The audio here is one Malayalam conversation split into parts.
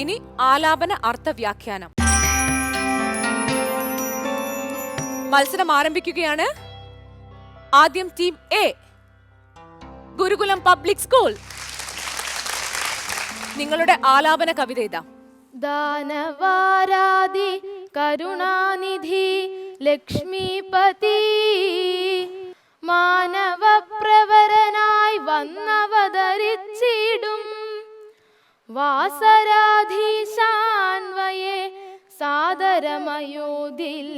ഇനി ആലാപന അർത്ഥ വ്യാഖ്യാനം മത്സരം ആരംഭിക്കുകയാണ്. ആദ്യം team A Gurukulam public school നിങ്ങളുടെ ആലാപന കവിത ഇതാ ദാനവാരാധി കരുണാനിധി ലക്ഷ്മിപതി മാനവപ്രവരനായി വാസരാധീശാൻവയെ സാദരമയോതിൽ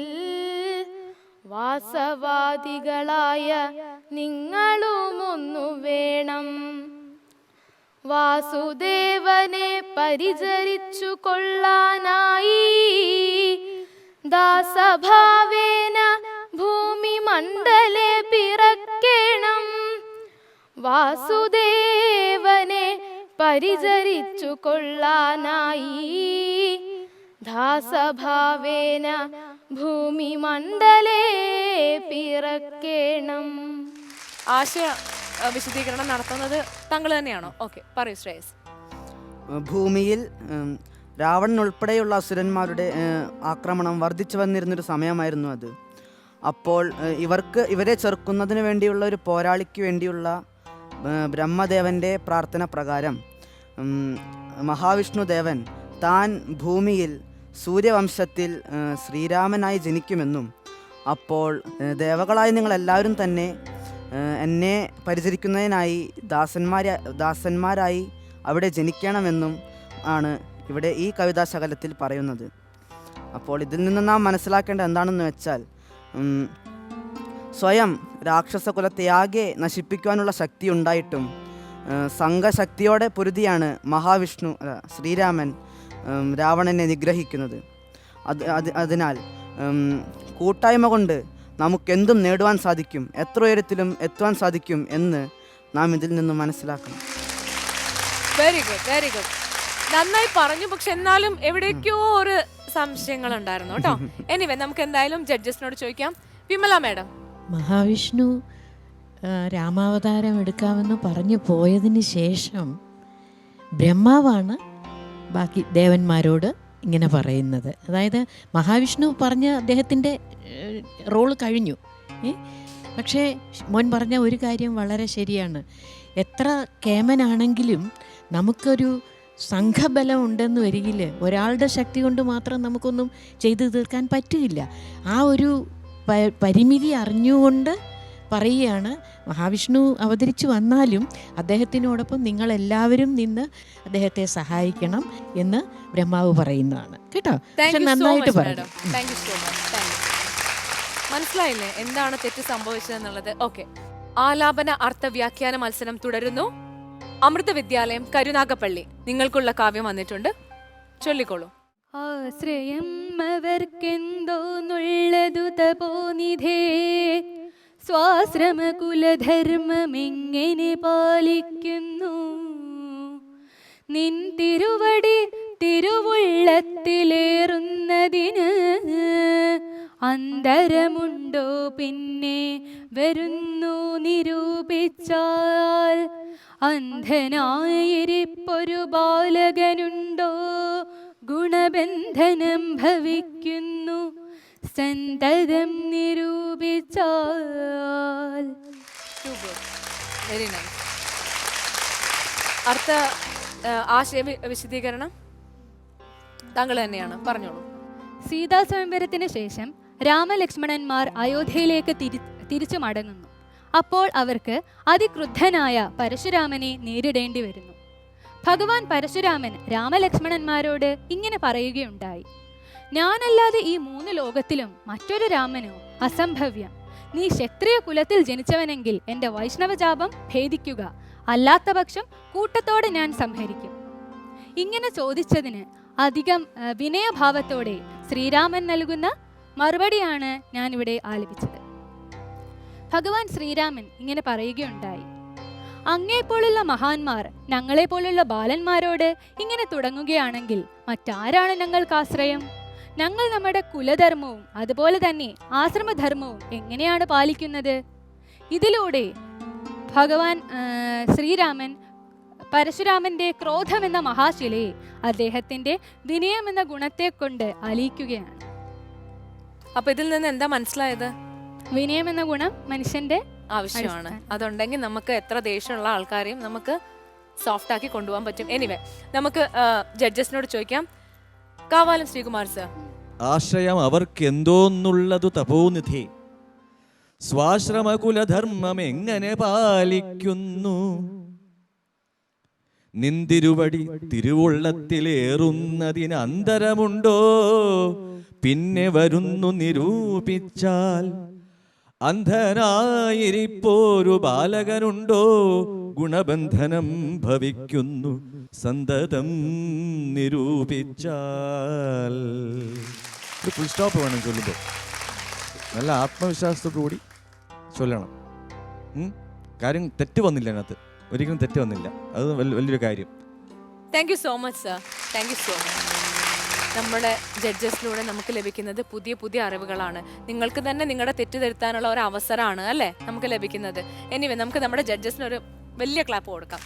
വാസവാദികളായ നിങ്ങളുമൊന്നു വേണം. വാസുദേവനെ പരിചരിച്ചു കൊള്ളാനായി ദാസഭാവേന ഭൂമി മണ്ഡലെ പിറക്കേണം. വാസുദേവനെ പരിചരിച്ചു കൊള്ളാനായി ദാസഭാവേന ഭൂമി മണ്ഡലേ പിറക്കേണം. ആശയ വിശദീകരണം നടത്തുന്നത് താങ്കൾ തന്നെയാണോ? ഓക്കെ പറയൂ ശ്രേയസ്. ഭൂമിയിൽ രാവൺ രാവണൻ ഉൾപ്പെടെയുള്ള അസുരന്മാരുടെ ആക്രമണം വർദ്ധിച്ചു വന്നിരുന്നൊരു സമയമായിരുന്നു അത്. അപ്പോൾ ഇവർക്ക് ഇവരെ ചെറുക്കുന്നതിന് വേണ്ടിയുള്ള ഒരു പോരാളിക്ക് വേണ്ടിയുള്ള ബ്രഹ്മദേവന്റെ പ്രാർത്ഥന പ്രകാരം ഉം, മഹാവിഷ്ണു ദേവൻ താൻ ഭൂമിയിൽ സൂര്യവംശത്തിൽ ശ്രീരാമനായി ജനിക്കുമെന്നും അപ്പോൾ ദേവകളായ നിങ്ങളെല്ലാവരും തന്നെ എന്നെ പരിചരിക്കുന്നതിനായി ദാസന്മാരെ ദാസന്മാരായി അവിടെ ജനിക്കണമെന്നും ആണ് ഇവിടെ ഈ കവിതാശകലത്തിൽ പറയുന്നത്. അപ്പോൾ ഇതിൽ നിന്ന് നാം മനസ്സിലാക്കേണ്ട എന്താണെന്ന് വെച്ചാൽ സ്വയം രാക്ഷസകുലത്തെയാകെ നശിപ്പിക്കുവാനുള്ള ശക്തി ഉണ്ടായിട്ടും സംഘശക്തിയോടെ പൊരുതിയാണ് മഹാവിഷ്ണു ശ്രീരാമൻ രാവണനെ നിഗ്രഹിക്കുന്നത്. അത് അത് അതിനാൽ കൂട്ടായ്മ കൊണ്ട് നമുക്കെന്തും നേടുവാൻ സാധിക്കും എത്ര ഉയരത്തിലും എത്തുവാൻ സാധിക്കും എന്ന് നാം ഇതിൽ നിന്ന് മനസ്സിലാക്കണം. വെരി ഗുഡ് വെരി ഗുഡ് നന്നായി പറഞ്ഞു പക്ഷെ എന്നാലും എവിടേക്കോ ഒരു സംശയങ്ങൾ ഉണ്ടായിരുന്നു കേട്ടോ. എനിവേ നമുക്ക് എന്തായാലും ജഡ്ജസിനോട് ചോദിക്കാം. വിമല മാഡം. മഹാവിഷ്ണു രാമാവതാരം എടുക്കാമെന്ന് പറഞ്ഞു പോയതിന് ശേഷം ബ്രഹ്മാവാണ് ബാക്കി ദേവന്മാരോട് ഇങ്ങനെ പറയുന്നത്. അതായത് മഹാവിഷ്ണു പറഞ്ഞ അദ്ദേഹത്തിന്റെ റോൾ കഴിഞ്ഞു. പക്ഷേ മോൻ പറഞ്ഞ ഒരു കാര്യം വളരെ ശരിയാണ്. എത്ര കേമനാണെങ്കിലും നമുക്കൊരു സംഘബലം ഉണ്ടെന്ന് വരികിൽ ഒരാളുടെ ശക്തി കൊണ്ട് മാത്രം നമുക്കൊന്നും ചെയ്തു തീർക്കാൻ പറ്റില്ല. ആ ഒരു പരിമിതി അറിഞ്ഞുകൊണ്ട് പറയുകയാണ് മഹാവിഷ്ണു അവതരിച്ചു വന്നാലും അദ്ദേഹത്തിനോടൊപ്പം നിങ്ങളെല്ലാവരും നിന്ന് അദ്ദേഹത്തെ സഹായിക്കണം എന്ന് ബ്രഹ്മാവ് പറയുന്നതാണ്. കേട്ടോ? പക്ഷെ നന്നായിട്ട് പറയണം. പറഞ്ഞു മനസ്സിലായില്ലേ? എന്താണ് തെറ്റ് സംഭവിച്ചതെന്നുള്ളത്? ഓക്കെ ആലാപന അർത്ഥ വ്യാഖ്യാന മത്സരം തുടരുന്നു. അമൃത വിദ്യാലയം കരുനാഗപ്പള്ളി. നിങ്ങൾക്കുള്ള കാവ്യം വന്നിട്ടുണ്ട്. ചൊല്ലിക്കോളൂ. ആശ്രയം അവർക്കെന്തോന്നുള്ളതു തപോനിധേ സ്വാശ്രമകുലധർമ്മമെങ്ങനെ പാലിക്കുന്നു? നിൻ തിരുവടി തിരുവുള്ളത്തിലേറുന്നതിന് അന്തരമുണ്ടോ പിന്നെ? വരുന്നു നിരൂപിച്ചാൽ അന്ധനായിരിപ്പൊരു ബാലകനുണ്ടോ? ഗുണബന്ധനം ഭവിക്കുന്നു. സന്തതം നിരൂപിച്ചാൽ. വെരി നൈസ് അടുത്ത ആശയ വിശദീകരണം താങ്കൾ തന്നെയാണ്. പറഞ്ഞോളൂ. സീതാ സ്വയംവരത്തിന് ശേഷം രാമലക്ഷ്മണന്മാർ അയോധ്യയിലേക്ക് തിരി തിരിച്ചു മടങ്ങുന്നു. അപ്പോൾ അവർക്ക് അതിക്രുദ്ധനായ പരശുരാമനെ നേരിടേണ്ടി വരുന്നു. ഭഗവാൻ പരശുരാമൻ രാമലക്ഷ്മണന്മാരോട് ഇങ്ങനെ പറയുകയുണ്ടായി. ഞാനല്ലാതെ ഈ മൂന്ന് ലോകത്തിലും മറ്റൊരു രാമനോ അസംഭവ്യം. നീ ക്ഷത്രിയ കുലത്തിൽ ജനിച്ചവനെങ്കിൽ എന്റെ വൈഷ്ണവജാപം ഭേദിക്കുക. അല്ലാത്ത പക്ഷം കൂട്ടത്തോടെ ഞാൻ സംഹരിക്കും. ഇങ്ങനെ ചോദിച്ചതിന് അധികം വിനയഭാവത്തോടെ ശ്രീരാമൻ നൽകുന്ന മറുപടിയാണ് ഞാൻ ഇവിടെ ആലപിച്ചത്. ഭഗവാൻ ശ്രീരാമൻ ഇങ്ങനെ പറയുകയുണ്ടായി. അങ്ങേപ്പോലുള്ള മഹാന്മാർ ഞങ്ങളെപ്പോലുള്ള ബാലന്മാരോട് ഇങ്ങനെ തുടങ്ങുകയാണെങ്കിൽ മറ്റാരാണ് ഞങ്ങൾക്ക് ആശ്രയം? ഞങ്ങൾ നമ്മുടെ കുലധർമ്മവും അതുപോലെ തന്നെ ആശ്രമധർമ്മവും എങ്ങനെയാണ് പാലിക്കുന്നത്? ഇതിലൂടെ ഭഗവാൻ ശ്രീരാമൻ പരശുരാമന്റെ ക്രോധം എന്ന മഹാശിലയെ അദ്ദേഹത്തിന്റെ വിനയം എന്ന ഗുണത്തെ കൊണ്ട് അലിയിക്കുകയാണ്. അപ്പൊ ഇതിൽ നിന്ന് എന്താ മനസ്സിലായത്? വിനയം എന്ന ഗുണം മനുഷ്യന്റെ ആവശ്യമാണ്. അതുണ്ടെങ്കിൽ നമുക്ക് എത്ര ദേഷ്യമുള്ള ആൾക്കാരെയും നമുക്ക് സോഫ്റ്റ് ആക്കി കൊണ്ടുപോകാൻ പറ്റും. എനിവേ നമുക്ക് ജഡ്ജസിനോട് ചോദിക്കാം. കാവാലം ശ്രീകുമാർ സർ ആശ്രയം അവർക്കെന്തോന്നുള്ളതു തപോനിധി? സ്വാശ്രമകുലധർമ്മം എങ്ങനെ പാലിക്കുന്നു? നിന്തിരുവടി തിരുവുള്ളത്തിലേറുന്നതിന് അന്തരമുണ്ടോ പിന്നെ വരുന്നു നിരൂപിച്ചാൽ അന്ധനായിരിപ്പോരു ബാലകനുണ്ടോ? ഗുണബന്ധനം ഭവിക്കുന്നു. സന്തതം നിരൂപിച്ചാൽ. ഫുൾ സ്റ്റോപ്പ് വേണം ചൊല്ലുമ്പോൾ നല്ല ആത്മവിശ്വാസത്തോടു കൂടി ചൊല്ലണം? കാര്യം തെറ്റ് വന്നില്ല അതിനകത്ത്. ഒരിക്കലും തെറ്റ് വന്നില്ല. അത് വലിയൊരു കാര്യം. Thank you so much sir thank you so much നമ്മുടെ ജഡ്ജസിലൂടെ നമുക്ക് ലഭിക്കുന്നത് പുതിയ പുതിയ അറിവുകളാണ്. നിങ്ങൾക്ക് തന്നെ നിങ്ങളുടെ തെറ്റ് തിരുത്താനുള്ള ഒരു അവസരമാണ് അല്ലേ? നമുക്ക് ലഭിക്കുന്നത്. എനിവേ നമുക്ക് നമ്മുടെ ജഡ്ജസിനൊരു വലിയ ക്ലാപ്പ് കൊടുക്കാം.